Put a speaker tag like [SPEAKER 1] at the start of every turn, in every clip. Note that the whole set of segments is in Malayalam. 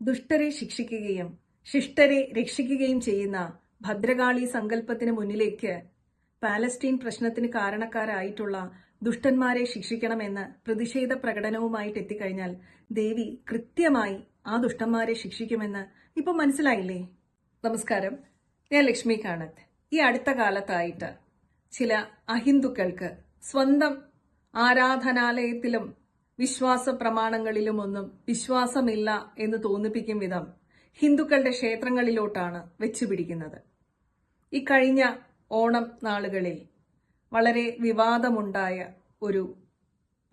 [SPEAKER 1] ദുഷ്ടരെ ശിക്ഷിക്കുകയും ശിഷ്ടരെ രക്ഷിക്കുകയും ചെയ്യുന്ന ഭദ്രകാളി സങ്കല്പത്തിന് മുന്നിലേക്ക് പാലസ്റ്റീൻ പ്രശ്നത്തിന് കാരണക്കാരായിട്ടുള്ള ദുഷ്ടന്മാരെ ശിക്ഷിക്കണമെന്ന് പ്രതിഷേധ പ്രകടനവുമായിട്ട് എത്തിക്കഴിഞ്ഞാൽ ദേവി കൃത്യമായി ആ ദുഷ്ടന്മാരെ ശിക്ഷിക്കുമെന്ന് ഇപ്പൊ മനസ്സിലായില്ലേ? നമസ്കാരം. ഞാൻ ലക്ഷ്മി കാണത്ത്. ഈ അടുത്ത കാലത്തായിട്ട് ചില അഹിന്ദുക്കൾക്ക് സ്വന്തം ആരാധനാലയത്തിലും വിശ്വാസ പ്രമാണങ്ങളിലുമൊന്നും വിശ്വാസമില്ല എന്ന് തോന്നിപ്പിക്കും വിധം ഹിന്ദുക്കളുടെ ക്ഷേത്രങ്ങളിലോട്ടാണ് വെച്ചുപിടിക്കുന്നത്. ഈ കഴിഞ്ഞ ഓണം നാളുകളിൽ വളരെ വിവാദമുണ്ടായ ഒരു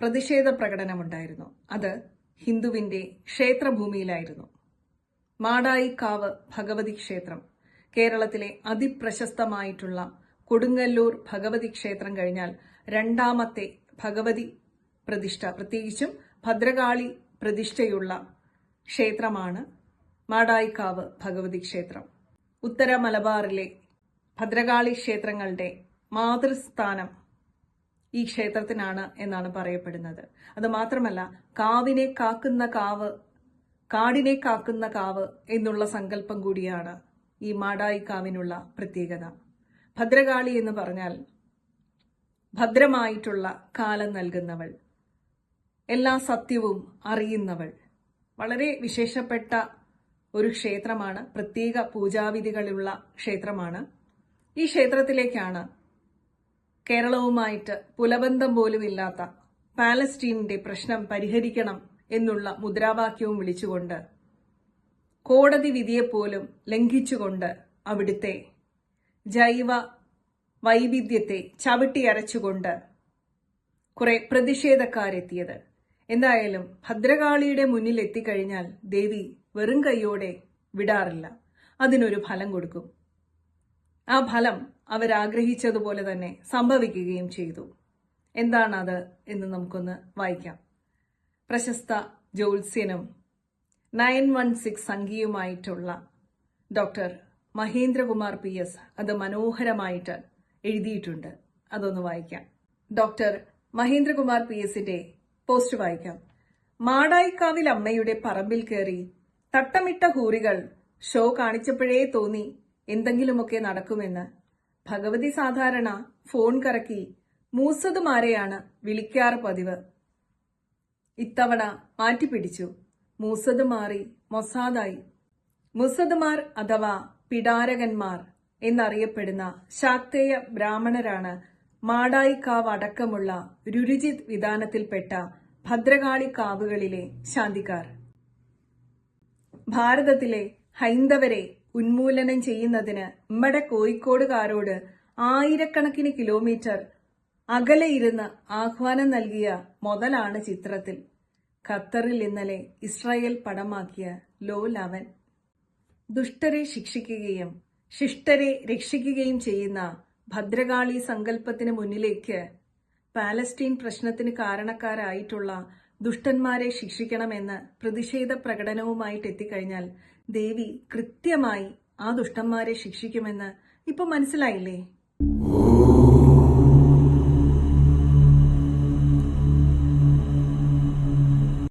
[SPEAKER 1] പ്രതിഷേധ പ്രകടനമുണ്ടായിരുന്നു. അത് ഹിന്ദുവിന്റെ ക്ഷേത്രഭൂമിയിലായിരുന്നു. മാടായിക്കാവ് ഭഗവതി ക്ഷേത്രം കേരളത്തിലെ അതിപ്രശസ്തമായിട്ടുള്ള കൊടുങ്ങല്ലൂർ ഭഗവതി ക്ഷേത്രം കഴിഞ്ഞാൽ രണ്ടാമത്തെ ഭഗവതി പ്രതിഷ്ഠ. പ്രത്യേകിച്ചും ഭദ്രകാളി പ്രതിഷ്ഠയുള്ള ക്ഷേത്രമാണ് മാടായിക്കാവ് ഭഗവതി ക്ഷേത്രം. ഉത്തര മലബാറിലെ ഭദ്രകാളി ക്ഷേത്രങ്ങളുടെ മാതൃസ്ഥാനം ഈ ക്ഷേത്രത്തിനാണ് എന്നാണ് പറയപ്പെടുന്നത്. അത് മാത്രമല്ല കാവിനെ കാക്കുന്ന കാവ് കാടിനെ കാക്കുന്ന കാവ് എന്നുള്ള സങ്കല്പം കൂടിയാണ് ഈ മാടായിക്കാവിനുള്ള പ്രത്യേകത. ഭദ്രകാളി എന്ന് പറഞ്ഞാൽ ഭദ്രമായിട്ടുള്ള കാലം നൽകുന്നവൾ. എല്ലാ സത്യവും അറിയുന്നവൾ. വളരെ വിശേഷപ്പെട്ട ഒരു ക്ഷേത്രമാണ്. പ്രത്യേക പൂജാവിധികളുള്ള ക്ഷേത്രമാണ്. ഈ ക്ഷേത്രത്തിലേക്കാണ് കേരളവുമായിട്ട് പുലബന്ധം പോലും ഇല്ലാത്ത പാലസ്റ്റീനിന്റെ പ്രശ്നം പരിഹരിക്കണം എന്നുള്ള മുദ്രാവാക്യവും വിളിച്ചുകൊണ്ട് കോടതി വിധിയെപ്പോലും ലംഘിച്ചുകൊണ്ട് അവിടുത്തെ ജൈവ വൈവിധ്യത്തെ ചവിട്ടിയരച്ചുകൊണ്ട് കുറെ പ്രതിഷേധക്കാരെത്തിയത്. എന്തായാലും ഭദ്രകാളിയുടെ മുന്നിൽ എത്തിക്കഴിഞ്ഞാൽ ദേവി വെറും കൈയോടെ വിടാറില്ല. അതിനൊരു ഫലം കൊടുക്കും. ആ ഫലം അവരാഗ്രഹിച്ചതുപോലെ തന്നെ സംഭവിക്കുകയും ചെയ്തു. എന്താണത് എന്ന് നമുക്കൊന്ന് വായിക്കാം. പ്രശസ്ത ജ്യോത്സ്യനും നയൻ വൺ സിക്സ് സംഖ്യയുമായിട്ടുള്ള ഡോക്ടർ മഹേന്ദ്രകുമാർ പി എസ് അത് മനോഹരമായിട്ട് എഴുതിയിട്ടുണ്ട്. അതൊന്ന് വായിക്കാം. ഡോക്ടർ മഹേന്ദ്രകുമാർ പി എസിന്റെ പോസ്റ്റ് വായിക്കാം. മാടായിക്കാവിൽ അമ്മയുടെ പറമ്പിൽ കയറി തട്ടമിട്ട ഹൂറികൾ ഷോ കാണിച്ചപ്പോഴേ തോന്നി എന്തെങ്കിലുമൊക്കെ നടക്കുമെന്ന്. ഭഗവതി സാധാരണ ഫോൺ കറക്കി മൂസതുമാരെയാണ് വിളിക്കാറ് പതിവ്. ഇത്തവണ മാറ്റിപ്പിടിച്ചു. മൂസത് മാറി മൊസാദായി. മുസദ്മാർ അഥവാ പിടാരകന്മാർ എന്നറിയപ്പെടുന്ന ശാക്തേയ ബ്രാഹ്മണരാണ് മാടായിക്കാവ് അടക്കമുള്ള രുരുചിത് വിധാനത്തിൽപ്പെട്ട ഭദ്രകാളി കാവുകളിലെ ശാന്തിക്കാർ. ഭാരതത്തിലെ ഹൈന്ദവരെ ഉന്മൂലനം ചെയ്യുന്നതിന് നമ്മുടെ കോഴിക്കോടുകാരോട് ആയിരക്കണക്കിന് കിലോമീറ്റർ അകലെ ഇരുന്ന് ആഹ്വാനം നൽകിയ മുതലാണ് ചിത്രത്തിൽ. ഖത്തറിൽ ഇന്നലെ ഇസ്രായേൽ പടമാക്കിയ ലോ ലവൻ. ദുഷ്ടരെ ശിക്ഷിക്കുകയും ശിഷ്ടരെ രക്ഷിക്കുകയും ചെയ്യുന്ന ഭദ്രകാളി സങ്കല്പത്തിന് മുന്നിലേക്ക് പാലസ്റ്റീൻ പ്രശ്നത്തിന് കാരണക്കാരായിട്ടുള്ള ദുഷ്ടന്മാരെ ശിക്ഷിക്കണമെന്ന് പ്രതിഷേധ പ്രകടനവുമായിട്ട് എത്തിക്കഴിഞ്ഞാൽ ദേവി കൃത്യമായി ആ ദുഷ്ടന്മാരെ ശിക്ഷിക്കുമെന്ന് ഇപ്പൊ മനസ്സിലായില്ലേ?